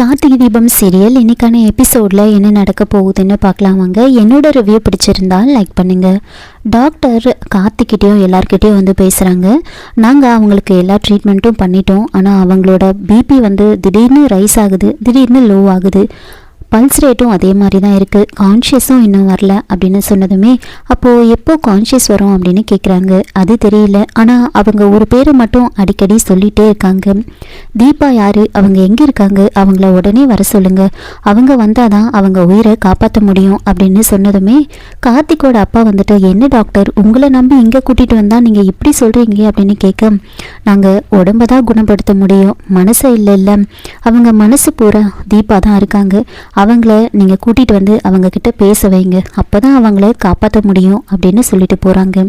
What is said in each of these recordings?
Karthigai Deepam serial இன்னைக்கான எபிசோடில் என்ன நடக்க போகுதுன்னு பார்க்கலாம் வாங்க. என்னோட ரிவ்யூ பிடிச்சிருந்தால் லைக் பண்ணுங்கள் டாக்டர் கார்த்திகிட்டேயும் எல்லாருக்கிட்டேயும் வந்து பேசுகிறாங்க நாங்கள் அவங்களுக்கு எல்லா ட்ரீட்மெண்ட்டும் பண்ணிட்டோம். ஆனால் அவங்களோட பிபி வந்து திடீர்னு ரைஸ் ஆகுது திடீர்னு லோ ஆகுது. பல்ஸ் ரேட்டும் அதே மாதிரி தான் இருக்குது கான்ஷியஸும் இன்னும் வரல அப்படின்னு சொன்னதுமே அப்போது எப்போ கான்ஷியஸ் வரும் அப்படின்னு கேட்குறாங்க அது தெரியல. ஆனால் அவங்க ஒரு பேரை மட்டும் அடிக்கடி சொல்லிகிட்டே இருக்காங்க. தீபா யார்? அவங்க எங்கே இருக்காங்க? அவங்கள உடனே வர சொல்லுங்க. அவங்க வந்தால் தான் அவங்க உயிரை காப்பாற்ற முடியும் அப்படின்னு சொன்னதுமே கார்த்திக்கோட அப்பா வந்துட்டு என்ன டாக்டர் உங்களை நம்பி இங்கே கூட்டிகிட்டு வந்தால் நீங்கள் இப்படி சொல்கிறீங்க அப்படின்னு கேட்க நாங்கள் உடம்ப தான் குணப்படுத்த முடியும். மனசை இல்லை இல்லை. அவங்க மனசு பூரா தீபா தான் இருக்காங்க. அவங்கள நீங்கள் கூட்டிகிட்டு வந்து அவங்க கிட்ட பேச வைங்க. அப்போ தான் அவங்கள காப்பாற்ற முடியும் அப்படின்னு சொல்லிட்டு போகிறாங்க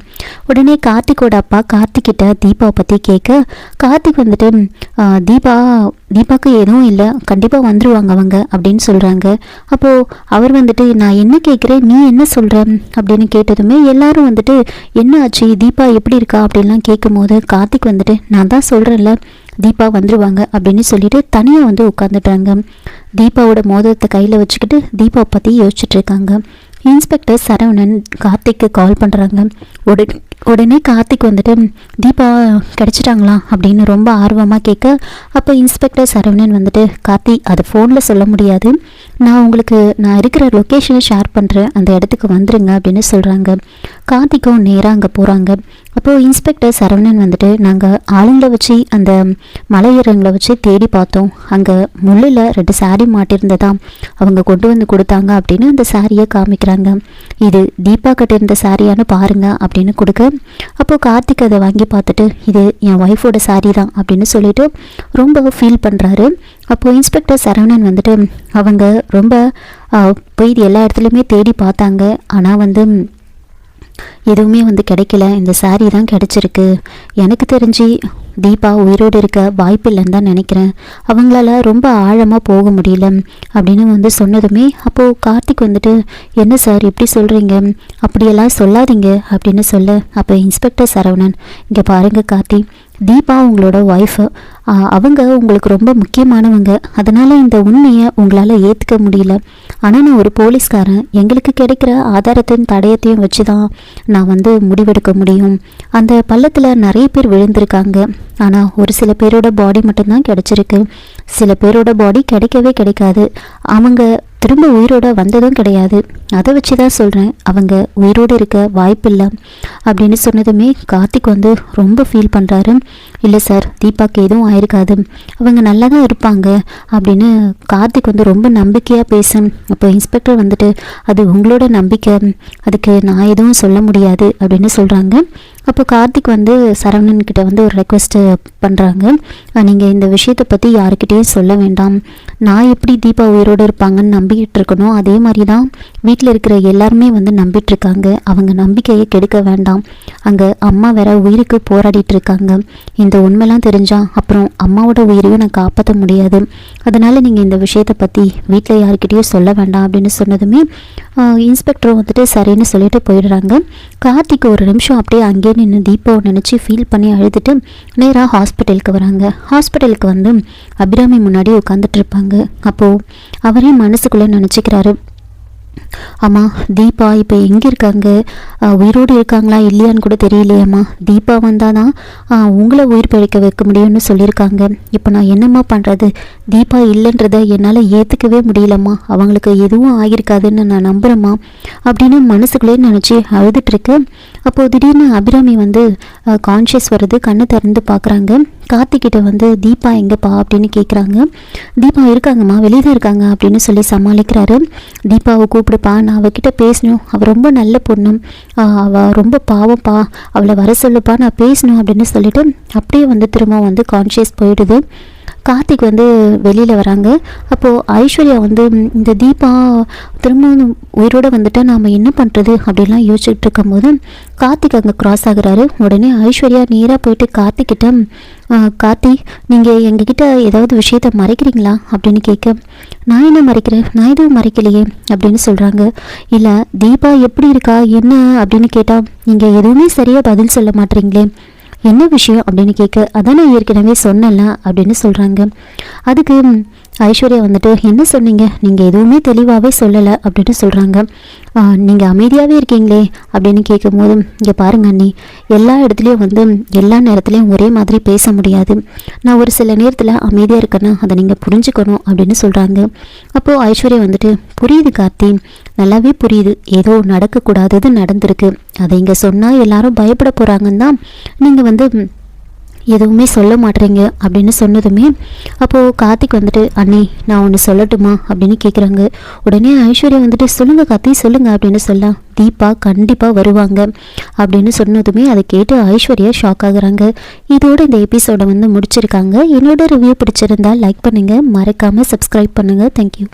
உடனே கார்த்திக்கோட அப்பா கார்த்திக்கிட்ட தீபாவை பற்றி கேட்க கார்த்திக் வந்துட்டு தீபா தீபாவுக்கு எதுவும் இல்லை. கண்டிப்பாக வந்துடுவாங்க அவங்க அப்படின்னு சொல்கிறாங்க அப்போது அவர் வந்துட்டு நான் என்ன கேட்குறேன்? நீ என்ன சொல்கிற அப்படின்னு கேட்டதுமே எல்லாரும் வந்துட்டு என்ன ஆச்சு? தீபா எப்படி இருக்கா? அப்படின்லாம் கேட்கும்போது கார்த்திக் வந்துட்டு நான் தான் சொல்கிறேன்ல தீபா வந்துடுவாங்க அப்படின்னு சொல்லிட்டு தனியாக வந்து உட்காந்துட்டாங்க தீபாவோட மோதிரத்தை கையில் வச்சுக்கிட்டு தீபாவை பற்றி யோசிச்சுட்டு இருக்காங்க. இன்ஸ்பெக்டர் சரவணன் கார்த்திக்கு கால் பண்ணுறாங்க உடனே உடனே கார்த்திக் வந்துட்டு தீபா கிடச்சிட்டாங்களா? அப்படின்னு ரொம்ப ஆர்வமாக கேட்க அப்போ இன்ஸ்பெக்டர் சரவணன் வந்துட்டு கார்த்தி அதை ஃபோனில் சொல்ல முடியாது. நான் உங்களுக்கு நான் இருக்கிற லொக்கேஷனை ஷேர் பண்ணுறேன் அந்த இடத்துக்கு வந்துருங்க அப்படின்னு சொல்கிறாங்க கார்த்திக்கும் நேராக அங்கே போகிறாங்க அப்போது இன்ஸ்பெக்டர் சரவணன் வந்துட்டு நாங்கள் ஆளுங்களை வச்சு அந்த மலையரங்களை வச்சு தேடி பார்த்தோம். அங்கே முள்ளில் ரெண்டு saree மாட்டிருந்ததா அவங்க கொண்டு வந்து கொடுத்தாங்க அப்படின்னு அந்த சாரியை காமிக்கிறாங்க. இது தீபா கட்டியிருந்த சாரியான்னு பாருங்க அப்படின்னு கொடுக்க அப்போது கார்த்திக் அதை வாங்கி பார்த்துட்டு இது என் ஒய்ஃபோட saree தான் அப்படின்னு சொல்லிட்டு ரொம்ப ஃபீல் பண்ணுறாரு அப்போது இன்ஸ்பெக்டர் சரவணன் வந்துட்டு அவங்க ரொம்ப போய் இது எல்லா இடத்துலையுமே தேடி பார்த்தாங்க. ஆனால் வந்து எதுவுமே வந்து கிடைக்கல. இந்த சாரீ தான் கிடைச்சிருக்கு. எனக்கு தெரிஞ்சு தீபா உயிரோடு இருக்க வாய்ப்பு இல்லைன்னு தான் நினைக்கிறேன். அவங்களால ரொம்ப ஆழமாக போக முடியல அப்படின்னு வந்து சொன்னதுமே அப்போது கார்த்திக் வந்துட்டு என்ன சார் இப்படி சொல்கிறீங்க அப்படியெல்லாம் சொல்லாதீங்க. அப்படின்னு சொல்ல அப்போ இன்ஸ்பெக்டர் சரவணன் இங்கே பாருங்கள் கார்த்தி தீபா உங்களோட ஒய்ஃபு அவங்க உங்களுக்கு ரொம்ப முக்கியமானவங்க. அதனால் இந்த உண்மையை உங்களால் ஏற்றுக்க முடியல. ஆனால் நான் ஒரு போலீஸ்காரன். எங்களுக்கு கிடைக்கிற ஆதாரத்தையும் தடயத்தையும் வச்சு தான் நான் வந்து முடிவெடுக்க முடியும். அந்த பள்ளத்தில் நிறைய பேர் விழுந்திருக்காங்க. ஆனால் ஒரு சில பேரோட பாடி மட்டும்தான் கிடச்சிருக்கு. சில பேரோட பாடி கிடைக்கவே கிடைக்காது. அவங்க திரும்ப உயிரோட வந்ததும் கிடையாது. அதை வச்சு தான் சொல்கிறேன் அவங்க உயிரோடு இருக்க வாய்ப்பில்லை. அப்படின்னு சொன்னதுமே கார்த்திக் வந்து ரொம்ப ஃபீல் பண்ணுறாரு இல்லை சார் தீபாக்கு எதுவும் ஆயிருக்காது. அவங்க நல்லா தான் இருப்பாங்க அப்படின்னு கார்த்திக் வந்து ரொம்ப நம்பிக்கையாக பேச அப்போ இன்ஸ்பெக்டர் வந்துட்டு அது உங்களோட நம்பிக்கை. அதுக்கு நான் எதுவும் சொல்ல முடியாது அப்படின்னு சொல்கிறாங்க அப்போ கார்த்திக் வந்து சரவணன் கிட்ட வந்து ஒரு ரெக்வெஸ்ட்டு பண்ணுறாங்க நீங்கள் இந்த விஷயத்தை பற்றி யாருக்கிட்டேயும் சொல்ல வேண்டாம். நான் எப்படி தீபா உயிரோடு இருப்பாங்கன்னு நம்பிக்கிட்டு இருக்கணும். அதே மாதிரி தான் வீட்டில் இருக்கிற எல்லாருமே வந்து நம்பிட்டு இருக்காங்க. அவங்க நம்பிக்கையை கெடுக்க வேண்டாம். அங்கே அம்மா வேற உயிருக்கு போராடிட்டு இருக்காங்க. இந்த இந்த உண்மைலாம் தெரிஞ்சா அப்புறம் அம்மாவோட உயிரையும் நான் காப்பாற்ற முடியாது. அதனால் நீங்கள் இந்த விஷயத்தை பற்றி வீட்டில் யாருக்கிட்டேயும் சொல்ல வேண்டாம் அப்படின்னு சொன்னதுமே இன்ஸ்பெக்டரும் வந்துட்டு சரின்னு சொல்லிட்டு போயிடுறாங்க. கார்த்திக் ஒரு நிமிஷம் அப்படியே அங்கேயே நின்று தீபாவை நினச்சி ஃபீல் பண்ணி அழுதுட்டு நேராக ஹாஸ்பிட்டலுக்கு வராங்க. ஹாஸ்பிட்டலுக்கு வந்து அபிராமி முன்னாடி உட்காந்துட்டு இருப்பாங்க. அப்போது அவரே மனசுக்குள்ளே நினச்சிக்கிறாரு. ஆமாம் தீபா இப்போ எங்கே இருக்காங்க? உயிரோடு இருக்காங்களா இல்லையான்னு கூட தெரியலையேம்மா. தீபா வந்தால் தான் உங்களை உயிர் பிழைக்க வைக்க முடியும்னு சொல்லியிருக்காங்க. இப்போ நான் என்னம்மா பண்ணுறது தீபா இல்லைன்றதை என்னால் ஏற்றுக்கவே முடியலம்மா. அவங்களுக்கு எதுவும் ஆகியிருக்காதுன்னு நான் நம்புகிறேம்மா அப்படின்னு மனசுக்குள்ளே நினச்சி அழுதுட்டுருக்கு அப்போது திடீர்னு அபிராமி வந்து கான்ஷியஸ் வருது கண்ணை திறந்து பார்க்குறாங்க கார்த்திகிட்ட வந்து தீபா எங்கப்பா? அப்படின்னு கேட்குறாங்க தீபா இருக்காங்கம்மா வெளியே தான் இருக்காங்க அப்படின்னு சொல்லி சமாளிக்கிறாரு. தீபாவை இருப்பா நான் அவகிட்ட பேசணும். அவள் ரொம்ப நல்ல பொண்ணு அவள் ரொம்ப பாவம்ப்பா. அவளை வர சொல்லுப்பா. நான் பேசணும் அப்படின்னு சொல்லிட்டு அப்படியே வந்து திரும்ப வந்து கான்ஷியஸ் போயிடுது. கார்த்திக் வந்து வெளியில் வராங்க. அப்போது ஐஸ்வர்யா வந்து இந்த தீபா திரும்ப உயிரோடு வந்துட்டா நாம் என்ன பண்ணுறது அப்படின்லாம் யோசிச்சுட்டு இருக்கும்போது கார்த்திக் அங்கே கிராஸ் ஆகுறாரு. உடனே ஐஸ்வர்யா நேராக போயிட்டு கார்த்திக்கிட்ட கார்த்தி நீங்கள் எங்ககிட்ட ஏதாவது விஷயத்த மறைக்கிறீங்களா? அப்படின்னு கேட்க நான் என்ன மறைக்கிறேன்? நான் எதுவும் மறைக்கலையே அப்படின்னு சொல்கிறாங்க இல்லை தீபா எப்படி இருக்கா? என்ன? அப்படின்னு கேட்டால் நீங்கள் எதுவுமே சரியாக பதில் சொல்ல மாட்டீங்களே. என்ன விஷயம் அப்படின்னு கேட்க அதான் நான் ஏற்கனவே சொன்னல அப்படின்னு சொல்கிறாங்க அதுக்கு ஐஸ்வர்யா வந்துட்டு என்ன சொன்னீங்க? நீங்கள் எதுவுமே தெளிவாகவே சொல்லலை அப்படின்னு சொல்கிறாங்க நீங்கள் அமைதியாகவே இருக்கீங்களே அப்படின்னு கேட்கும்போது இங்கே பாருங்க அண்ணி எல்லா இடத்துலையும் வந்து எல்லா நேரத்துலையும் ஒரே மாதிரி பேச முடியாது. நான் ஒரு சில நேரத்தில் அமைதியாக இருக்கேன்னா அதை நீங்கள் புரிஞ்சுக்கணும் அப்படின்னு சொல்கிறாங்க அப்போது ஐஸ்வர்யா வந்துட்டு புரியுது கார்த்தி நல்லாவே புரியுது. ஏதோ நடக்கக்கூடாதது நடந்திருக்கு. அதை இங்கே சொன்னால் எல்லாரும் பயப்பட போகிறாங்கன்னு தான் நீங்கள் வந்து எதுவுமே சொல்ல மாட்டேறீங்க அப்படின்னு சொன்னதுமே அப்போது கார்த்திக் வந்துட்டு அண்ணி நான் ஒன்று சொல்லட்டுமா? அப்படின்னு கேட்குறாங்க உடனே ஐஸ்வர்யா வந்துட்டு சொல்லுங்கள் கார்த்தி சொல்லுங்கள் அப்படின்னு சொல்லலாம் தீபா கண்டிப்பாக வருவாங்க அப்படின்னு சொன்னதுமே அதை கேட்டு ஐஸ்வர்யா ஷாக் ஆகுறாங்க. இதோட இந்த எபிசோடை வந்து முடிச்சிருக்காங்க. என்னோட ரிவ்யூ பிடிச்சிருந்தா லைக் பண்ணுங்கள் மறக்காமல் சப்ஸ்கிரைப் பண்ணுங்கள் தேங்க்யூ